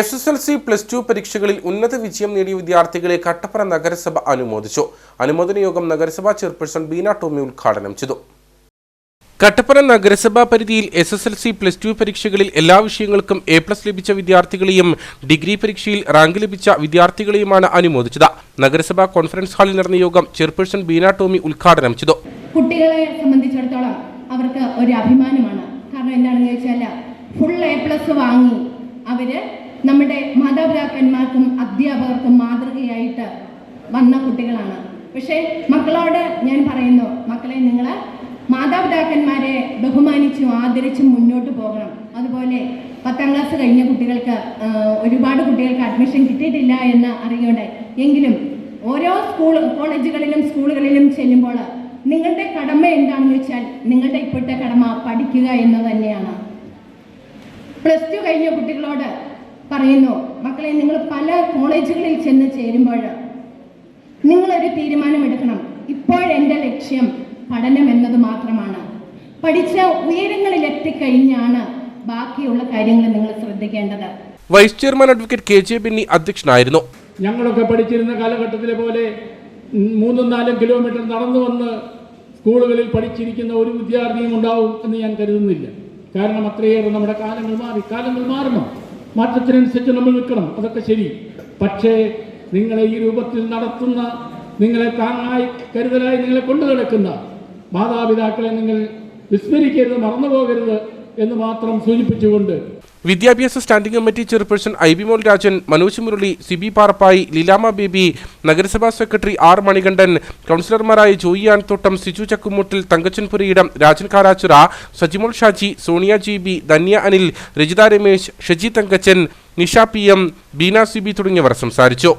S S L C plus two പരീക്ഷകളിൽ ഉന്നത വിജയം നേടിയ വിദ്യാർത്ഥികളെ കട്ടപ്പന നഗരസഭ അനുമോദിച്ചു. അനുമോദന യോഗം നഗരസഭാ ചെയർപേഴ്സൺ ബീന ടോമി ഉദ്ഘാടനം ചെയ്തു. കട്ടപ്പന നഗരസഭാ പരിധിയിൽ S S L C plus two പരീക്ഷകളിൽ എല്ലാ വിഷയങ്ങൾക്കും എ പ്ലസ് ലഭിച്ച വിദ്യാർത്ഥികളെയും ഡിഗ്രി പരീക്ഷയിൽ റാങ്ക് ലഭിച്ച വിദ്യാർത്ഥികളെയുമാണ് അനുമോദിച്ചത്. നഗരസഭാ കോൺഫറൻസ് ഹാളിൽ നടന്ന യോഗം ചെയർപേഴ്സൺ ബീന ടോമി ഉദ്ഘാടനം ചെയ്തു. കുട്ടികളെ സംബന്ധിച്ചിടത്തോളം അവർക്ക് ഒരു അഭിമാനമാണ്. കാരണം എന്താണെന്ന് ചോദിച്ചാൽ ഫുൾ എ പ്ലസ് വാങ്ങി അവർ നമ്മുടെ മാതാപിതാക്കന്മാർക്കും അധ്യാപകർക്കും മാതൃകയായിട്ട് വന്ന കുട്ടികളാണ്. പക്ഷേ മക്കളോട് ഞാൻ പറയുന്നു മക്കളെ നിങ്ങൾ മാതാപിതാക്കന്മാരെ ബഹുമാനിച്ചും ആദരിച്ചും മുന്നോട്ട് പോകണം. അതുപോലെ പത്താം ക്ലാസ് കഴിഞ്ഞ കുട്ടികൾക്ക് ഒരുപാട് കുട്ടികൾക്ക് അഡ്മിഷൻ കിട്ടിയിട്ടില്ല എന്ന് അറിയുകയുണ്ടായി. എങ്കിലും ഓരോ സ്കൂൾ കോളേജുകളിലും സ്കൂളുകളിലും ചെല്ലുമ്പോൾ നിങ്ങളുടെ കടമ എന്താണെന്ന് വെച്ചാൽ നിങ്ങളുടെ ഇപ്പോഴത്തെ കടമ പഠിക്കുക എന്ന് തന്നെയാണ്. പ്ലസ് ടു കഴിഞ്ഞ കുട്ടികളോട് പറയുന്നു മക്കളെ നിങ്ങൾ പല കോളേജുകളിൽ ചെന്ന് ചേരുമ്പോൾ നിങ്ങളൊരു തീരുമാനമെടുക്കണം. ഇപ്പോഴെന്റെ ലക്ഷ്യം പഠനം എന്നത് മാത്രമാണ്. പഠിച്ച ഉയരങ്ങളിൽ എത്തിക്കഴിഞ്ഞാണ് ബാക്കിയുള്ള കാര്യങ്ങൾ നിങ്ങൾ ശ്രദ്ധിക്കേണ്ടത്. Vice chairman advocate K J Binny അധ്യക്ഷനായിരുന്നു. ഞങ്ങളൊക്കെ പഠിച്ചിരുന്ന കാലഘട്ടത്തിലെ പോലെ മൂന്നും നാലും കിലോമീറ്റർ നടന്നു വന്ന് സ്കൂളുകളിൽ പഠിച്ചിരിക്കുന്ന ഒരു വിദ്യാർത്ഥിയും ഉണ്ടാവും എന്ന് ഞാൻ കരുതുന്നില്ല. കാരണം അത്രയേറെ നമ്മുടെ കാലങ്ങൾ മാറി. കാലങ്ങൾ മാറണം. മാറ്റത്തിനനുസരിച്ച് നമ്മൾ നിൽക്കണം. അതൊക്കെ ശരി. പക്ഷേ നിങ്ങളെ ഈ രൂപത്തിൽ നടത്തുന്ന നിങ്ങളെ താങ്ങായി കരുതലായി നിങ്ങളെ കൊണ്ടു നടക്കുന്ന മാതാപിതാക്കളെ നിങ്ങൾ വിസ്മരിക്കരുത് മറന്നുപോകരുത് എന്ന് മാത്രം സൂചിപ്പിച്ചുകൊണ്ട് വിദ്യാഭ്യാസ standing committee chairperson I B Mol Rajan Manoj Murali C B Parappayi Leelamma Baby നഗരസഭാ സെക്രട്ടറി ആർ മണികണ്ഠൻ കൗൺസിലർമാരായ Joy Anthottam Siju Chakkumuttil Thankachan Purayidam Rajan Karachura Sajimol Shaji Sonia G B Dhanya Anil Rajitha Ramesh Shaji Thankachan Nisha P M Beena Sibi തുടങ്ങിയവർ സംസാരിച്ചു.